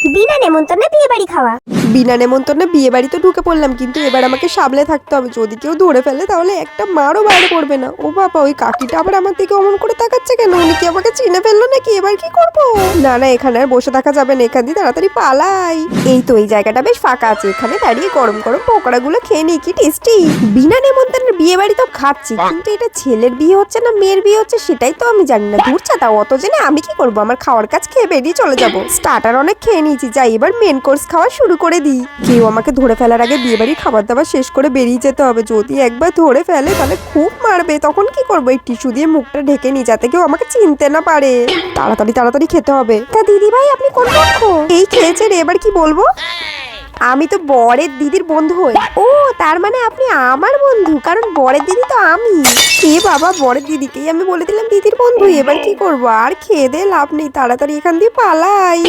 বিনা নেমন্তন্নে বিয়ে বাড়ি খাওয়া। বিনা নেমন্তন্নে বিয়ে বাড়িতে ঢুকে পড়লাম, কিন্তু এবার আমাকে সামলে থাকতে হবে। যদি কেউ ধরে ফেলে, তাহলে একটা মারও বাইরে পড়বে না। ও বাবা, ওই কাকিটা আবার আমার দিকে অমন করে তাকাচ্ছে কেন? উনি কি আমাকে চিনে ফেলল নাকি? এবার কি করব? না না, এখানে আর বসে থাকা যাবে না। এখান দিয়ে তাড়াতাড়ি পালাই। এই তো, এই জায়গাটা বেশ ফাঁকা আছে। এখানে দাঁড়িয়ে গরম গরম পকোড়াগুলো খেয়ে নিই কি টেস্টি। বিনা নেমন্তন্নের বিয়ে বাড়ি তো খাচ্ছি, কিন্তু এটা ছেলের বিয়ে হচ্ছে না মেয়ের বিয়ে হচ্ছে সেটাই তো আমি জানি না। দূর চাতা অত জেনে আমি কি করব? আমার খাওয়ার কাজ খেয়ে বেরিয়ে চলে যাব। স্টার্টার অনেক খেয়ে নিয়েছি, যাই, এবার মেন কোর্স খাওয়া শুরু করে দিই। কেউ আমাকে ধরে ফেলার আগে বিয়ে বাড়ির খাবার দাবার শেষ করে বেরিয়ে যেতে হবে। যদি একবার ধরে ফেলে, তাহলে খুব মারবে। তখন কি করব? এই টিস্যু দিয়ে মুখটা ঢেকে নি, যাতে কেউ আমাকে চিনতে না পারে। তাড়াতাড়ি তাড়াতাড়ি খেতে হবে। তা দিদি ভাই আপনি কোন পক্ষ এই খেয়েছে রে, এবার কি বলব? আমি তো বরের দিদির বন্ধু হই। ও, তার মানে আপনি আমার বন্ধু? কারণ বরের দিদি তো আমি। কে বাবা, বরের দিদিকেই আমি বলে দিলাম দিদির বন্ধু। এবার কি করব? আর খেয়ে দে লাভ নেই। তাড়াতাড়ি এখান দিয়ে পালাই।